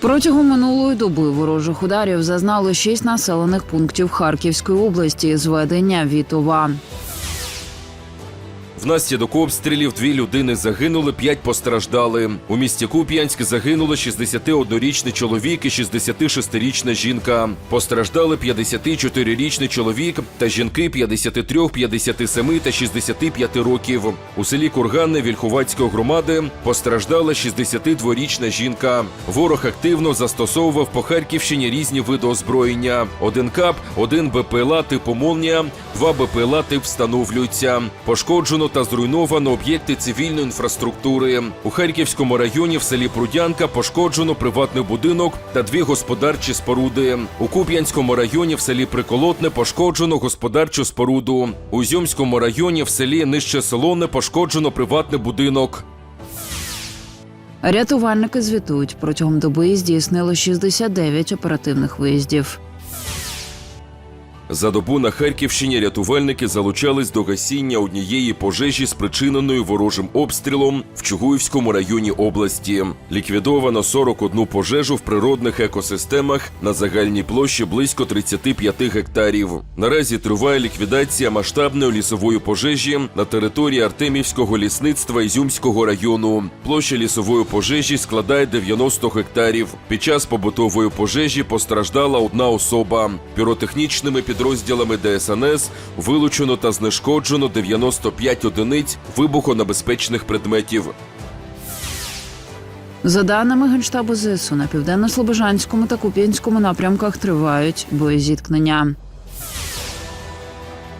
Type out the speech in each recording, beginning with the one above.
Протягом минулої доби ворожих ударів зазнали шість населених пунктів Харківської області. Зведення Вітова. Внаслідок обстрілів дві людини загинули, п'ять постраждали. У місті Куп'янськ загинули 61-річний чоловік і 66-річна жінка. Постраждали 54-річний чоловік та жінки 53, 57 та 65 років. У селі Курганне Вільховацької громади постраждала 62-річна жінка. Ворог активно застосовував по Харківщині різні види озброєння: один кап, один БПЛА типу Молнія, два БПЛА тип встановлюються. Пошкоджено та зруйновано об'єкти цивільної інфраструктури. У Харківському районі в селі Прудянка пошкоджено приватний будинок та дві господарчі споруди. У Куп'янському районі в селі Приколотне пошкоджено господарчу споруду. У Зьомському районі в селі Нижче Солоне пошкоджено приватний будинок. Рятувальники звітують протягом доби здійснили 69 оперативних виїздів. За добу на Харківщині рятувальники залучались до гасіння однієї пожежі, спричиненої ворожим обстрілом в Чугуївському районі області. Ліквідовано 41 пожежу в природних екосистемах на загальній площі близько 35 гектарів. Наразі триває ліквідація масштабної лісової пожежі на території Артемівського лісництва Ізюмського району. Площа лісової пожежі складає 90 гектарів. Під час побутової пожежі постраждала одна особа. Піротехнічними підрозділами ДСНС вилучено та знешкоджено 95 одиниць вибухонебезпечних предметів. За даними Генштабу ЗСУ, на південно-слобожанському та Куп'янському напрямках тривають боєзіткнення.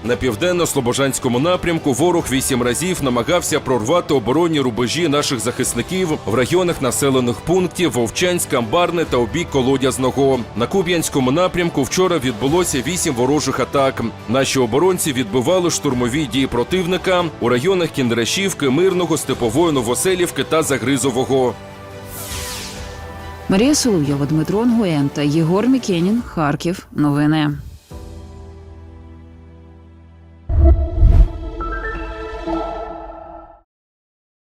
На південно-слобожанському напрямку ворог вісім разів намагався прорвати оборонні рубежі наших захисників в районах населених пунктів Вовчанськ, Амбарне та обік Колодязного. На Куб'янському напрямку вчора відбулося вісім ворожих атак. Наші оборонці відбивали штурмові дії противника у районах Кіндрашівки, Мирного, Степової, Новоселівки та Загризового. Марія Соловйова, Дмитро Нгуєн та Єгор Мікенін. Харків. Новини.